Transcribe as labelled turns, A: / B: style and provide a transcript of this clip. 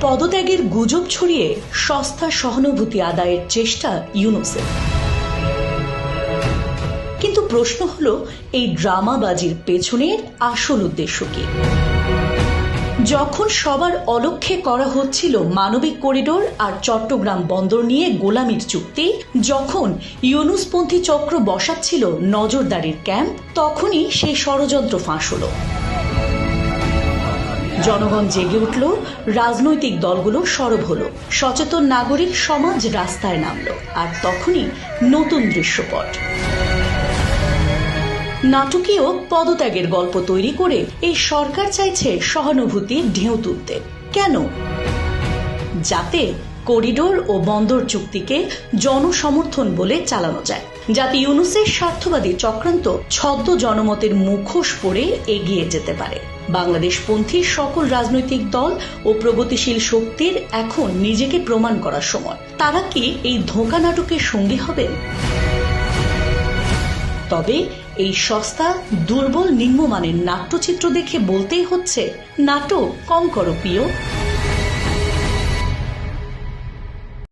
A: পদত্যাগের গুজব ছড়িয়ে সস্তা সহানুভূতি আদায়ের চেষ্টা ইউনুসের। কিন্তু প্রশ্ন হলো, এই ড্রামাবাজির পেছনের আসল উদ্দেশ্য কি? যখন সবার অলক্ষ্যে করা হচ্ছিল মানবিক করিডোর আর চট্টগ্রাম বন্দর নিয়ে গোলামির চুক্তি, যখন ইউনুসপন্থী চক্র বসাচ্ছিল নজরদারির ক্যাম্প, তখনই সেই ষড়যন্ত্র ফাঁস হলো। জনগণ জেগে উঠল, রাজনৈতিক দলগুলো সরব হলো, সচেতন নাগরিক সমাজ রাস্তায় নামলো, আর তখনই নতুন দৃশ্যপট। নাটকীয় পদত্যাগের গল্প তৈরি করে এই সরকার চাইছে সহানুভূতির ঢেউ তুলতে। কেন? যাতে করিডোর ও বন্দর চুক্তিকে জনসমর্থন বলে চালানো যায়। যাতে ইউনুসের স্বার্থবাদী চক্রান্ত ছদ্ম জনমতের মুখোশ পরে এগিয়ে যেতে পারে। বাংলাদেশপন্থী সকল রাজনৈতিক দল ও প্রগতিশীল শক্তির এখন নিজেকে প্রমাণ করার সময়। তারা কি এই ধোঁকা নাটকের সঙ্গী হবেন? তবে এই সস্তা, দুর্বল, নিম্নমানের নাট্যচিত্র দেখে বলতেই হচ্ছে, নাটক কম করো প্রিয়